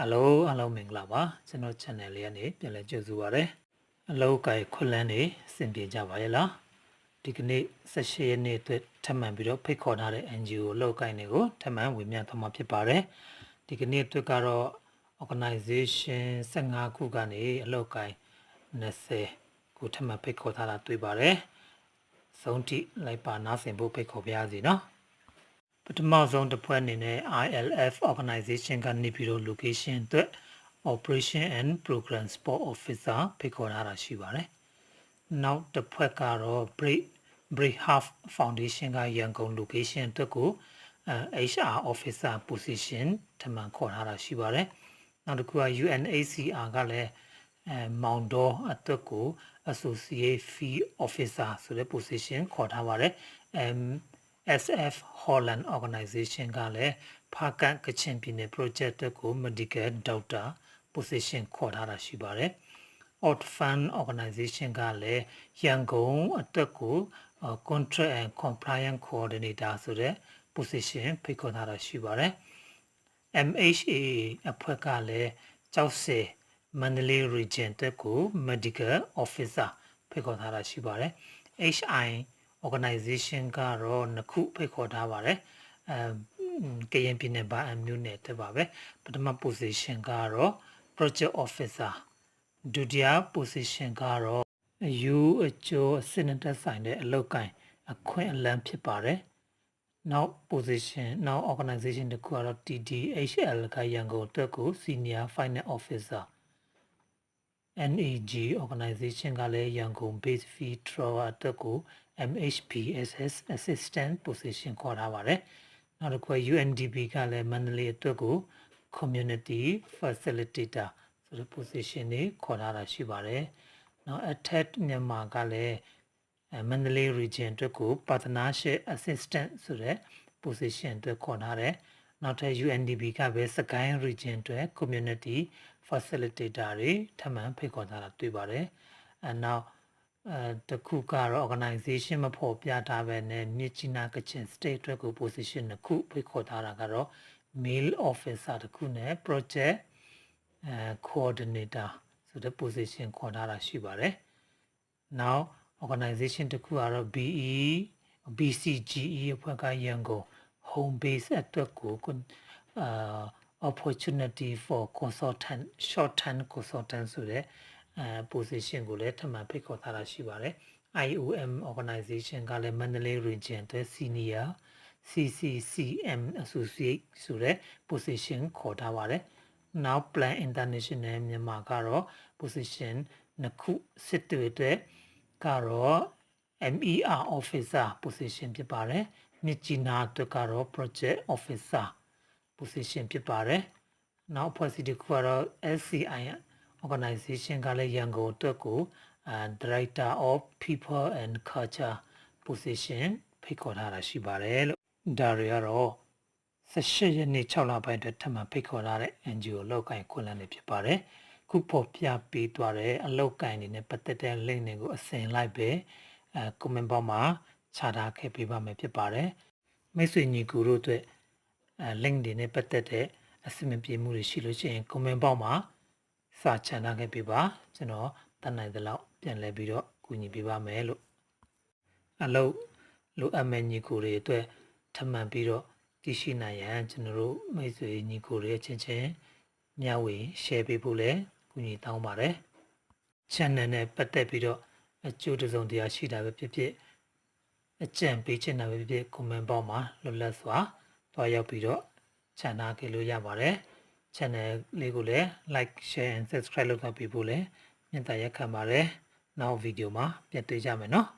ဟယ်လိုအားလုံးမင်္ဂလာပါကျွန်တော် channel လေးကနေပြန်လည်ကြိုဆိုပါရစေအလောက်ကိုင်ခွလန်းနေစင်ပြေကြပါရဲ့လားဒီကနေ့18ရက်နေ့အတွက်ထပ်မံပြီးတော့ဖိတ်ခေါ်ထားတဲ့ NGO အလောက်ကိုင်တွေကိုထပ်မံဝင်မြသွားမှာဖြစ်ပါတယ်ဒီကနေ့အတွက်ကတော့ organization 15ခုကနေအလောက်ကိုင်20ခုထပ်မံဖိတ်ခေါ်ထားတာတွေ့ပါတယ်ဆုံးထိလိုက်ပါနားဆင်ဖို့ဖိတ်ခေါ်ပါရစေနော် ပထမဆုံးတစ်ဖွဲ့အနေနဲ့ ILF organization ကနေပြီးတော့ location အတွက် operation and program support officer ဖိတ်ခေါ်ထားတာရှိပါတယ်။နောက်တစ်ဖွဲ့ကတော့ break break half foundation ကရန်ကုန် location အတွက်ကိုအဲ HR officer position ထပ်မံခေါ်ထားတာရှိပါတယ်။နောက်တစ်ခုက UNHCR ကလည်းအဲမောင်တော်အတွက်ကို associate fee officer ဆိုတဲ့ position ခေါ်ထားပါတယ်။အမ် SF Holland Organization ကလည်းဖားကန်ကချင်ပြည်နယ် project အတွက်ကို medical doctor position ခေါ်ထားတာရှိပါတယ်။ Outfund Organization ကလည်းရန်ကုန်အတွက်ကို uh, contract and compliance coordinator ဆိုတဲ့ position ဖိတ်ခေါ်ထားတာရှိပါတယ်။ MHA အဖွဲ့ကလည်းကြောက်စဲမန္တလေး region တက်ကို medical officer ဖိတ်ခေါ်ထားတာရှိပါတယ်။ HI organization ကတော့နှစ်ခုဖိတ်ခေါ်ထားပါတယ်။အဲကရင်ပြည်နယ်ဘာအမျိုးနယ်တက်ပါပဲ။ပထမ position ကတော့ project officer ဒုတိယ position ကတော့ U အကျိုးအစစ်နဲ့သက်ဆိုင်တဲ့အလုပ်ကိုင်အခွင့်အလမ်းဖြစ်ပါတယ်။နောက် position နောက် organization တစ်ခုကတော့ TDHL ကရန်ကုန်အတွက်ကို senior finance officer NEG organization ကလည်းရန်ကုန် base fee drawer အတွက်ကို MHPSS assistant position ခေါ်ထားပါတယ်။နောက်တစ်ခုက UNDP ကလည်းမန္တလေးအတွက်ကို community facilitator ဆိုတဲ့ position တွေခေါ်ထားတာရှိပါတယ်။နောက် attack မြန်မာကလည်းအဲမန္တလေး region အတွက်ကို partnership assistant ဆိုတဲ့ position အတွက်ခေါ်ထားတယ်။ နောက်ထပ် UNDP ကပဲစကိုင်း region အတွက် community facilitator တွေထပ်မံဖိတ်ခေါ်ထားတာတွေ့ပါတယ်။အဲနောက်အဲတခုကတော့ organization မဖော်ပြထားပဲနဲ့မြစ်ကြီးနားကချင် state အတွက်ကို position တစ်ခုဖိတ်ခေါ်ထားတာကတော့ mail officer တစ်ခုနဲ့ project အဲ coordinator ဆိုတဲ့ position ခေါ်ထားတာရှိပါတယ်။ now organization တစ်ခုကတော့ BE BCGE အဖွဲ့ကရန်ကုန် home base အတွက်ကိုအာ opportunity for consultant short term consultant ဆိုတဲ့အဲ position ကိုလည်းထပ်မံဖိတ်ခေါ်ထားတာရှိပါတယ် IOM organization ကလည်း Mandalay region အတွက် senior CCCM associate ဆိုတဲ့ position ခေါ်ထားပါတယ် now plan international မြန်မာကတော့ position နှစ်ခုစစ်တွေအတွက်ကတော့ MER officer position ဖြစ်ပါတယ် မြစ်ကြီးနားအတွက်ကတော့ project officer position ဖြစ်ပါတယ်နောက်ဖွဲ့စည်းတစ်ခုကတော့ SCI organization ကလည်းရန်ကုန်အတွက်ကို director of people and culture position ဖိတ်ခေါ်ထားတာရှိပါတယ်လို့ဒါတွေကတော့18ရက်နေ့6လပိုင်းအတွက်ထပ်မံဖိတ်ခေါ်ထားတဲ့ NGO လောက်ကိုင်ခွင့်လန်းနေဖြစ်ပါတယ်ခုပေါ်ပြပေးသွားတဲ့အလောက်ကိုင်နေနဲ့ပတ်သက်တဲ့ link တွေကိုအစဉ်လိုက်ပဲအဲ comment box မှာ ခြာထားခဲ့ပေးပါမယ်ဖြစ်ပါတယ်မိတ်ဆွေညီကူတို့အတွက်အဲ link တွေနဲ့ပတ်သက်တဲ့အစီအမံပြေမှုတွေရှိလို့ရှိရင် comment box မှာစာချန်ထားခဲ့ပေးပါကျွန်တော်တတ်နိုင်သလောက်ပြန်လဲပြီးတော့ကူညီပေးပါမယ်လို့အလုပ်လိုအပ်မဲ့ညီကိုတွေအတွက်ထပ်မံပြီးတော့တည်ရှိနိုင်ရန်ကျွန်တော်တို့မိတ်ဆွေညီကိုတွေချင်းချင်းမျှဝေ share ပေးဖို့လည်းကူညီတောင်းပါတယ် channel နဲ့ပတ်သက်ပြီးတော့အကျိုးတစုံတရာရှိတာပဲဖြစ်ဖြစ် အကြံပေးချင်တာပဲဖြစ်ဖြစ် comment box မှာလွတ်လပ်စွာတွားရောက်ပြီးတော့ channel ခဲ့လို့ရပါတယ် channel လေးကိုလည်း like share and subscribe လုပ်ထားပေးဖို့လည်းမြတ်တာရက်ခံပါတယ်နောက်ဗီဒီယိုမှာပြန်တွေ့ကြမယ်နော်